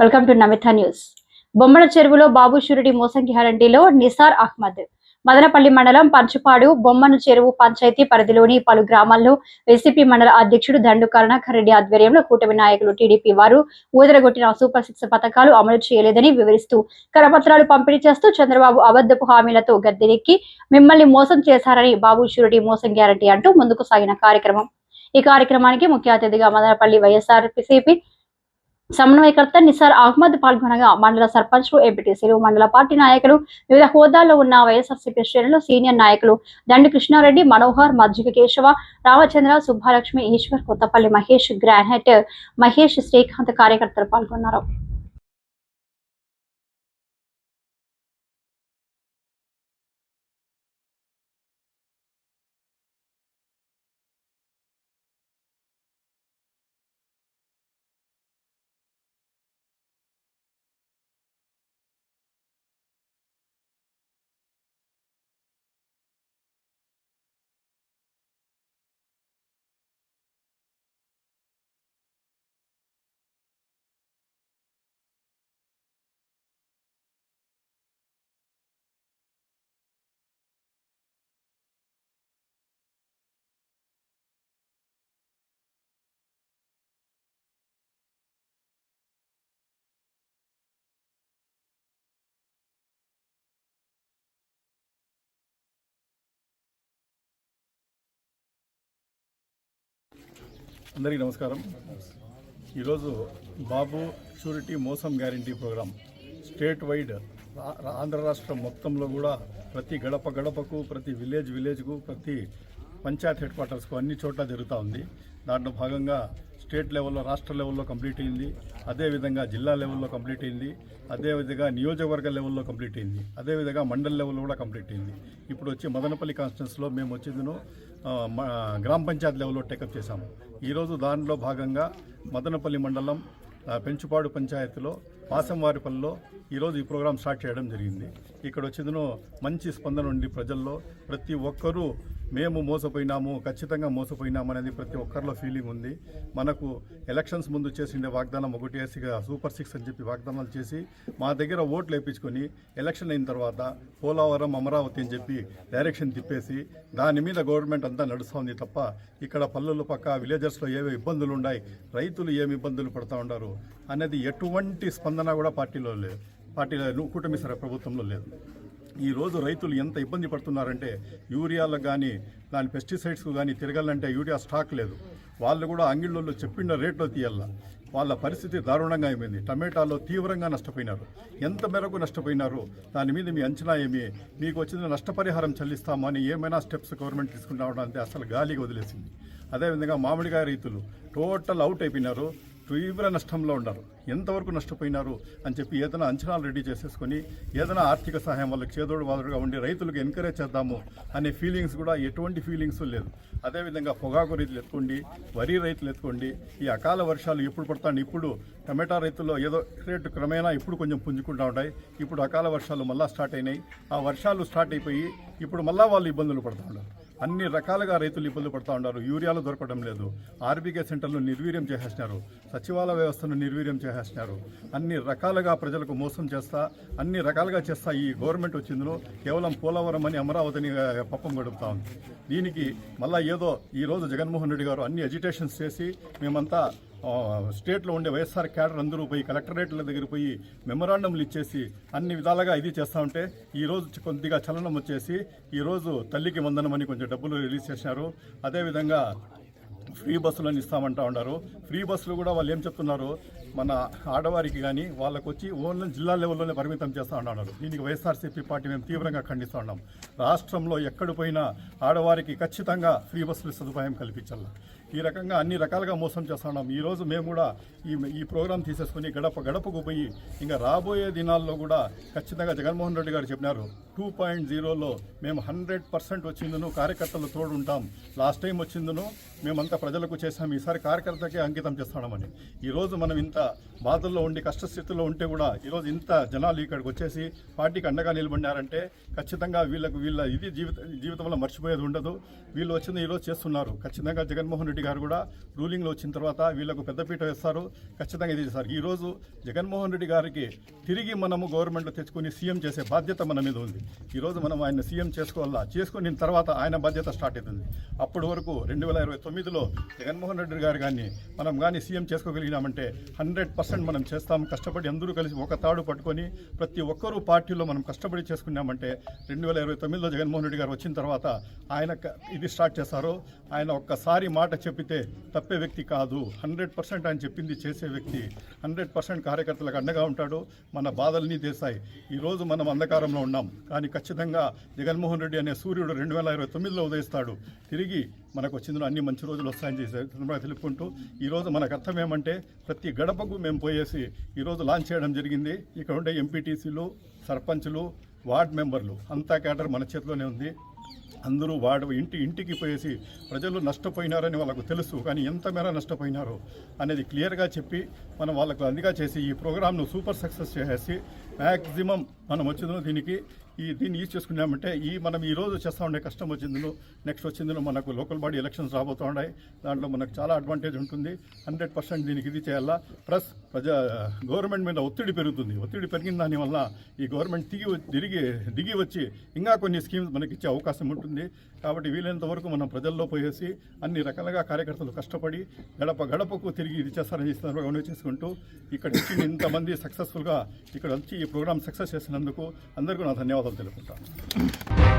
Welcome to Namitha news. బొమ్మల చెరువులో బాబు షురిడి మోసంగి హరండిలో నిసార్ అహ్మద్. మదనపల్లి మండలం పంచుపాడు బొమ్మను చెరువు పంచాయతీ పరిధిలోని పలు గ్రామాల్లో వైసీపీ మండల అధ్యక్షుడు దండు కరుణాకర్ రెడ్డి ఆధ్వర్యంలో కూటమి నాయకులు టీడీపీ వారు ఊదరగొట్టిన సూపర్ సిక్స్ పథకాలు అమలు చేయలేదని వివరిస్తూ కరపత్రాలు పంపిణీ చేస్తూ చంద్రబాబు అబద్ధపు హామీలతో గద్దెనెక్కి మిమ్మల్ని మోసం చేశారని బాబు షురిడి మోసం గ్యారంటీ అంటూ ముందుకు సాగిన కార్యక్రమం. ఈ కార్యక్రమానికి ముఖ్య అతిథిగా మదనపల్లి వైఎస్ఆర్ సమన్వయకర్త నిసార్ అహ్మద్ పాల్గొనగా మండల సర్పంచ్లు ఎంపీటీసీలు మండల పార్టీ నాయకులు వివిధ హోదాల్లో ఉన్న వైఎస్ఆర్సీపీ శ్రేణులు సీనియర్ నాయకులు దండి కృష్ణారెడ్డి మనోహర్ మజ్జిగ కేశవ రామచంద్ర సుబ్బాలక్ష్మి ఈశ్వర్ కొత్తపల్లి మహేష్ గ్రానైట్ మహేష్ శ్రీకాంత్ కార్యకర్తలు పాల్గొన్నారు. అందరికీ నమస్కారం. ఈరోజు బాబు షూరిటీ మోసం గ్యారంటీ ప్రోగ్రాం స్టేట్ వైడ్ రా- రా- ఆంధ్ర రాష్ట్రం మొత్తంలో కూడా ప్రతి గడప గడపకు ప్రతి విలేజ్ విలేజ్కు ప్రతి పంచాయత్ హెడ్ క్వార్టర్స్కు అన్ని చోట్ల జరుగుతూ ఉంది. దాంట్లో భాగంగా స్టేట్ లెవెల్లో రాష్ట్ర లెవెల్లో కంప్లీట్ అయింది. అదేవిధంగా జిల్లా లెవెల్లో కంప్లీట్ అయింది. అదేవిధంగా నియోజకవర్గ లెవెల్లో కంప్లీట్ అయింది. అదేవిధంగా మండల్ లెవెల్లో కూడా కంప్లీట్ అయింది. ఇప్పుడు వచ్చి మదనపల్లి కాన్స్టిట్యూన్స్లో మేము వచ్చిందను గ్రామ పంచాయత్ లెవెల్లో టేకప్ చేశాము. ఈరోజు దానిలో భాగంగా మదనపల్లి మండలం పెంచుపాడు పంచాయతీలో పాసంవారిపల్లిలో ఈరోజు ఈ ప్రోగ్రాం స్టార్ట్ చేయడం జరిగింది. ఇక్కడ వచ్చిందను మంచి స్పందన ఉండి ప్రజల్లో ప్రతి ఒక్కరూ మేము మోసపోయినాము ఖచ్చితంగా మోసపోయినాము అనేది ప్రతి ఒక్కరిలో ఫీలింగ్ ఉంది. మనకు ఎలక్షన్స్ ముందు చేసిండే వాగ్దానం ఒకటి వేసిగా సూపర్ సిక్స్ అని చెప్పి వాగ్దానాలు చేసి మా దగ్గర ఓట్లు వేయించుకొని ఎలక్షన్ అయిన తర్వాత పోలవరం అమరావతి అని చెప్పి డైరెక్షన్ తిప్పేసి దాని మీద గవర్నమెంట్ అంతా నడుస్తుంది తప్ప ఇక్కడ పల్లెల పక్క విలేజర్స్లో ఏవే ఇబ్బందులు ఉన్నాయి రైతులు ఏమి ఇబ్బందులు పడుతూ ఉన్నారు అనేది ఎటువంటి స్పందన కూడా పార్టీలో లేదు. పార్టీలో కూటమి సరే ప్రభుత్వంలో లేదు. ఈ రోజు రైతులు ఎంత ఇబ్బంది పడుతున్నారంటే యూరియాలకు కానీ దాని పెస్టిసైడ్స్కు కానీ తిరగాలంటే యూరియా స్టాక్ లేదు. వాళ్ళు కూడా అంగిళ్ళల్లో చెప్పిన రేట్లో తీయాల. వాళ్ళ పరిస్థితి దారుణంగా అయిపోయింది. టమాటాలో తీవ్రంగా నష్టపోయినారు. ఎంత మేరకు నష్టపోయినారు? దాని మీద మీ అంచనా ఏమి? మీకు వచ్చిన నష్టపరిహారం చెల్లిస్తామని ఏమైనా స్టెప్స్ గవర్నమెంట్ తీసుకుంటామని అంటే అసలు గాలికి వదిలేసింది. అదేవిధంగా మామిడికాయ రైతులు టోటల్ అవుట్ అయిపోయినారు. తీవ్ర నష్టంలో ఉన్నారు. ఎంతవరకు నష్టపోయినారు అని చెప్పి ఏదైనా అంచనాలు రెడీ చేసేసుకొని ఏదైనా ఆర్థిక సహాయం వాళ్ళకి చేదోడు వాదోడుగా ఉండి రైతులకు ఎంకరేజ్ చేద్దాము అనే ఫీలింగ్స్ కూడా ఎటువంటి ఫీలింగ్స్ లేదు. అదేవిధంగా పొగాకు రైతులు ఎత్తుకోండి వరి రైతులు ఎత్తుకోండి ఈ అకాల వర్షాలు ఎప్పుడు పడతాయి ఇప్పుడు టమాటా రైతుల్లో ఏదో రేటు క్రమేణా ఇప్పుడు కొంచెం పుంజుకుంటా ఉంటాయి ఇప్పుడు అకాల వర్షాలు మళ్ళీ స్టార్ట్ అయినాయి. ఆ వర్షాలు స్టార్ట్ అయిపోయి ఇప్పుడు మళ్ళీ వాళ్ళు ఇబ్బందులు పడుతూ ఉన్నారు. అన్ని రకాలుగా రైతులు ఇబ్బందులు పడుతూ ఉన్నారు. యూరియాలు దొరకడం లేదు. ఆర్బీకే సెంటర్లు నిర్వీర్యం చేసేసినారు. సచివాలయ వ్యవస్థను నిర్వీర్యం చేసేసినారు అన్ని రకాలుగా ప్రజలకు మోసం చేస్తా అన్ని రకాలుగా చేస్తా ఈ గవర్నమెంట్ వచ్చిందిలో కేవలం పోలవరం అని అమరావతిని పప్పం గడుపుతా ఉంది. దీనికి మళ్ళీ ఏదో ఈరోజు జగన్మోహన్ రెడ్డి గారు అన్ని ఎజిటేషన్స్ చేసి మేమంతా స్టేట్లో ఉండే వైఎస్ఆర్ క్యాడర్ అందరూ పోయి కలెక్టరేట్ల దగ్గర పోయి మెమరాండంలు ఇచ్చేసి అన్ని విధాలుగా ఇది చేస్తా ఉంటే ఈరోజు కొద్దిగా చలనం వచ్చేసి ఈరోజు తల్లికి వందనం అని కొంచెం డబ్బులు రిలీజ్ చేసినారు. అదేవిధంగా ఫ్రీ బస్సులను ఇస్తామంటా ఉన్నారు. ఫ్రీ బస్సులు కూడా వాళ్ళు ఏం చెప్తున్నారు? మన ఆడవారికి కానీ వాళ్ళకు వచ్చి ఓన్లీ జిల్లా లెవెల్లోనే పరిమితం చేస్తూ ఉన్నారు. దీనికి వైఎస్ఆర్సీపీ పార్టీ మేము తీవ్రంగా ఖండిస్తూ ఉన్నాం. రాష్ట్రంలో ఎక్కడ పోయినా ఆడవారికి ఖచ్చితంగా ఫ్రీ బస్సులు సదుపాయం కల్పించాల. ఈ రకంగా అన్ని రకాలుగా మోసం చేస్తూ ఉన్నాం. ఈరోజు మేము కూడా ఈ ఈ ప్రోగ్రాం తీసేసుకుని గడప గడపకు పోయి ఇంకా రాబోయే దినాల్లో కూడా ఖచ్చితంగా జగన్మోహన్ రెడ్డి గారు చెప్పినారు. టూ పాయింట్ జీరోలో మేము హండ్రెడ్ పర్సెంట్ వచ్చిందను కార్యకర్తలు తోడు ఉంటాం లాస్ట్ టైం వచ్చిందను మేమంతా ప్రజలకు చేసాం ఈసారి కార్యకర్తకే అంకితం చేస్తామని ఈరోజు మనం ఇంత బాధల్లో ఉండి కష్టస్థితిలో ఉంటే కూడా ఈరోజు ఇంత జనాలు ఇక్కడికి వచ్చేసి పార్టీకి అండగా నిలబడినారంటే ఖచ్చితంగా వీళ్ళకు వీళ్ళ ఇది జీవిత జీవితంలో మర్చిపోయేది ఉండదు. వీళ్ళు వచ్చింది ఈరోజు చేస్తున్నారు. ఖచ్చితంగా జగన్మోహన్ రెడ్డి గారు కూడా రూలింగ్లో వచ్చిన తర్వాత వీళ్ళకు పెద్దపీట వేస్తారు. ఖచ్చితంగా ఇది చేస్తారు ఈరోజు జగన్మోహన్ రెడ్డి గారికి తిరిగి మనము గవర్నమెంట్లో తెచ్చుకొని సీఎం చేసే బాధ్యత మన మీద ఉంది. ఈరోజు మనం ఆయన సీఎం చేసుకోవాలా? చేసుకున్న తర్వాత ఆయన బాధ్యత స్టార్ట్ అవుతుంది అప్పటి వరకు రెండు వేల ఇరవై తొమ్మిదిలో జగన్మోహన్ రెడ్డి గారు కానీ మనం కానీ సీఎం చేసుకోగలిగినామంటే హండ్రెడ్ పర్సెంట్ మనం చేస్తాం. కష్టపడి అందరూ కలిసి ఒక తాడు పట్టుకొని ప్రతి ఒక్కరూ పార్టీలో మనం కష్టపడి చేసుకున్నామంటే రెండు వేల ఇరవై తొమ్మిదిలో జగన్మోహన్ రెడ్డి గారు వచ్చిన తర్వాత ఆయన క- ఇది స్టార్ట్ చేశారు. ఆయన ఒక్కసారి మాట చెప్పితే తప్పే వ్యక్తి కాదు. హండ్రెడ్ పర్సెంట్ ఆయన చెప్పింది చేసే వ్యక్తి. హండ్రెడ్ పర్సెంట్ కార్యకర్తలకు అండగా ఉంటాడు. మన బాధల్ని తీస్తాయి ఈరోజు మనం అంధకారంలో ఉన్నాం. కానీ ఖచ్చితంగా జగన్మోహన్ రెడ్డి అనే సూర్యుడు రెండు వేల ఇరవై తొమ్మిదిలో ఉదయిస్తాడు. తిరిగి మనకు వచ్చిందో అన్ని మంచి రోజులు వస్తాయని చేసే సందర్భంగా తెలుపుకుంటూ ఈరోజు మనకు అర్థం ఏమంటే ప్రతి గడపకు మేము పోయేసి ఈరోజు లాంచ్ చేయడం జరిగింది. ఇక్కడ ఉండే ఎంపీటీసీలు సర్పంచ్లు వార్డ్ మెంబర్లు అంతా క్యాడర్ మన చేతిలోనే ఉంది. అందరూ వాడు ఇంటి ఇంటికి పోయేసి ప్రజలు నష్టపోయినారని వాళ్ళకు తెలుసు కానీ ఎంత మేర నష్టపోయినారో అనేది క్లియర్గా చెప్పి మనం వాళ్ళకు అందుగా చేసి ఈ ప్రోగ్రామ్ను సూపర్ సక్సెస్ చేసేసి మ్యాక్సిమం మనం వచ్చిందో దీనికి ఈ దీన్ని యూజ్ చేసుకున్నామంటే ఈ మనం ఈ రోజు చేస్తూ ఉండే కష్టం వచ్చిందో నెక్స్ట్ వచ్చిందో మనకు లోకల్ బాడీ ఎలక్షన్స్ రాబోతూ ఉన్నాయి. దాంట్లో మనకు చాలా అడ్వాంటేజ్ ఉంటుంది. హండ్రెడ్ పర్సెంట్ దీనికి ఇది చేయాలా? ప్లస్ ప్రజా గవర్నమెంట్ మీద ఒత్తిడి పెరుగుతుంది. ఒత్తిడి పెరిగిన దానివల్ల ఈ గవర్నమెంట్ దిగి తిరిగి దిగి వచ్చి ఇంకా కొన్ని స్కీమ్స్ మనకి ఇచ్చే అవకాశం ఉంటుంది. కాబట్టి వీలైనంత వరకు మనం ప్రజల్లో పోయేసి అన్ని రకాలుగా కార్యకర్తలు కష్టపడి గడప గడపకు తిరిగి ఇది చేస్తారని చేస్తున్నారు సందర్భంగా చేసుకుంటూ ఇక్కడ వచ్చి ఇంతమంది సక్సెస్ఫుల్గా ఇక్కడ వచ్చి ఈ ప్రోగ్రామ్ సక్సెస్ చేసినందుకు అందరికీ నా ధన్యవాదాలు తెలుపుకుంటాను.